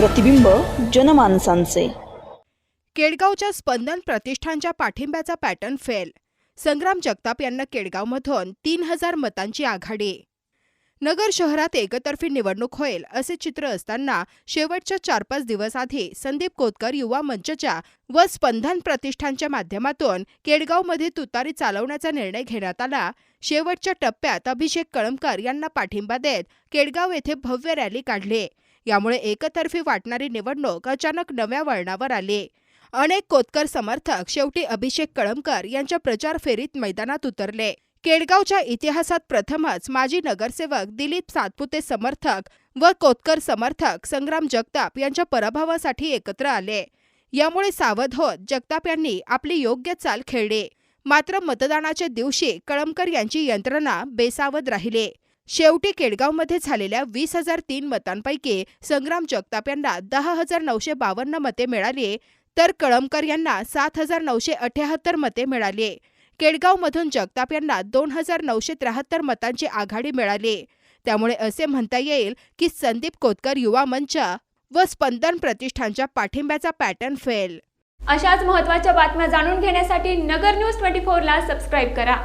प्रतिबिंब जनमानसांचे. केडगावच्या स्पंदन प्रतिष्ठानच्या पाठिंब्याचा पॅटर्न फेल. संग्राम जगताप यांना केडगावमधून तीन हजार मतांची आघाडी. नगर शहरात एकतर्फी निवडणूक होईल असे चित्र असताना शेवटच्या चार पाच दिवस आधी संदीप कोतकर युवा मंचच्या व स्पंदन प्रतिष्ठानच्या माध्यमातून केडगावमध्ये तुतारी चालवण्याचा निर्णय घेण्यात आला. शेवटच्या टप्प्यात अभिषेक कळमकर यांना पाठिंबा देत केडगाव येथे भव्य रॅली काढली. यामुळे एकतर्फी वाटणारी निवडणूक अचानक नव्या वळणावर आली. अनेक कोतकर समर्थक शेवटी अभिषेक कळमकर यांच्या प्रचार फेरीत मैदानात उतरले. केडगावच्या इतिहासात प्रथमच माजी नगरसेवक दिलीप सातपुते समर्थक व कोतकर समर्थक संग्राम जगताप यांच्या पराभवासाठी एकत्र आले. यामुळे सावध होत जगताप यांनी आपली योग्य चाल खेळली. मात्र मतदानाच्या दिवशी कळमकर यांची यंत्रणा बेसावध राहिली. शेवटी केडगावमध्ये झालेल्या वीस हजार तीन मतांपैकी संग्राम जगताप यांना दहा हजार नऊशे बावन्न मते मिळाली तर कळमकर यांना सात हजार नऊशे अठ्याहत्तर मते मिळाली केडगावमधून जगताप यांना दोन हजार नऊशे त्र्याहत्तर मतांची आघाडी मिळाली त्यामुळे असे म्हणता येईल की संदीप कोतकर युवा मंच व स्पंदन प्रतिष्ठानच्या पाठिंब्याचा पॅटर्न फेल. अशाच महत्त्वाच्या बातम्या जाणून घेण्यासाठी नगर न्यूज ट्वेंटी फोरला सबस्क्राईब करा.